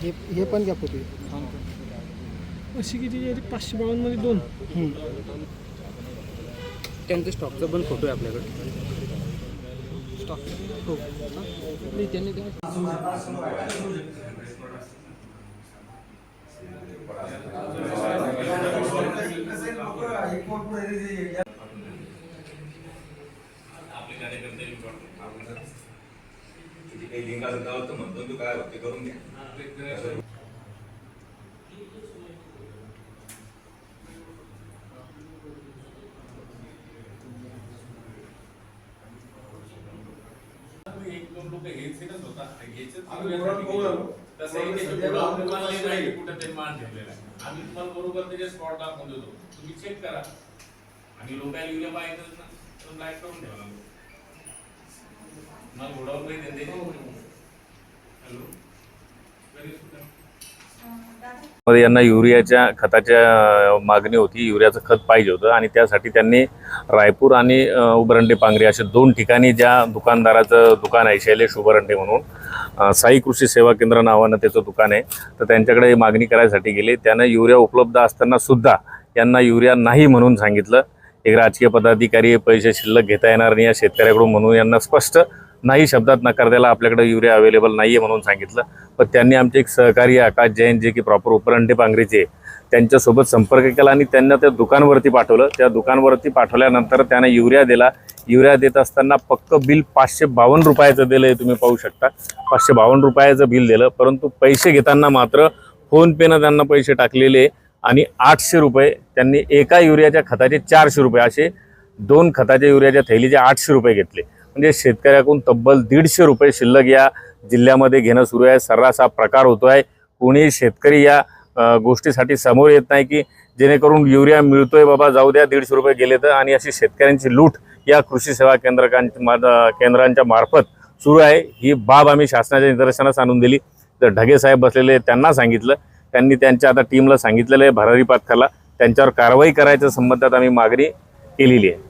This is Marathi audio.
हे हे पण घ्या फोटो अशी किती? पाचशे बावन्नमध्ये दोन त्यांचा स्टॉकचा पण फोटो आहे आपल्याकडे. स्टॉक. हो नाही त्यांनी किती काही लिंक असेल तर म्हणतो तू काय होते करून घ्या एक दोन लोक हेच होता. नाही कुठेतरी मान ठेवलेला आहे. आम्ही तुम्हाला बरोबर त्याचे स्पॉट दाखवून देतो. तुम्ही चेक करा. आणि लोकांना युरिया पाहिजे ना तर लाइट करून ठेवा. घोडावर काही देते? हॅलो? good. मध्ये यांना युरियाच्या खताच्या मागणी होती युरियाचं खत पाहिजे होतं आणि त्यासाठी त्यांनी रायपूर आणि अ, उबरंडे पांगरी असे दोन ठिकाणी ज्या दुकानदाराचं दुकान आहे शैलेश उबरंडे म्हणून अ, साई कृषी सेवा केंद्र नावानं त्याचं दुकान आहे. तर त्यांच्याकडे ही मागणी करायसाठी गेले. त्यानं युरिया उपलब्ध असताना सुद्धा यांना युरिया नाही म्हणून सांगितलं. एक राजकीय पदाधिकारी पैसे शिल्लक घेता येणार नाही या शेतकऱ्याकडून म्हणून यांना स्पष्ट नाही शब्दात नकार द्यायला आपल्याकडे युरिया अवेलेबल नाही आहे म्हणून सांगितलं. पण त्यांनी आमचे एक सहकारी आकाश जैन जे की प्रॉपर उपरंडे पांगरीचे आहे, त्यांच्यासोबत संपर्क केला आणि त्यांना त्या दुकानवरती पाठवलं. त्या दुकानवरती पाठवल्यानंतर त्यांना युरिया दिला. युरिया देत असताना पक्क बिल पाचशे बावन्न रुपयाचं दिलं हे तुम्ही पाहू शकता. पाचशे बावन्न रुपयाचं बिल दिलं परंतु पैसे घेताना मात्र फोनपेनं त्यांना पैसे टाकलेले आणि आठशे रुपये त्यांनी एका युरियाच्या खताचे चारशे रुपये असे दोन खताच्या युरियाच्या थैलीचे आठशे रुपये घेतले. म्हणजे शेतकऱ्याकडून तब्बल दीडशे रुपये शिल्लक या जिल्ह्यामध्ये घेणं सुरू आहे. सर्रास हा प्रकार होतो आहे कोणी शेतकरी या गोष्टीसाठी समोर येत नाही की जेणेकरून युरिया मिळतोय बाबा जाऊ द्या दीडशे रुपये गेले तर. आणि अशी शेतकऱ्यांची लूट या कृषी सेवा केंद्रकांच्या केंद्रांच्या मार्फत सुरू आहे. ही बाब आम्ही शासनाच्या निदर्शनास आणून दिली. तर ढगे साहेब बसलेले त्यांना सांगितलं. त्यांनी त्यांच्या आता टीमला सांगितलेलं आहे भरारी पथकाला त्यांच्यावर कारवाई करायच्या संबंधात आम्ही मागणी केलेली आहे.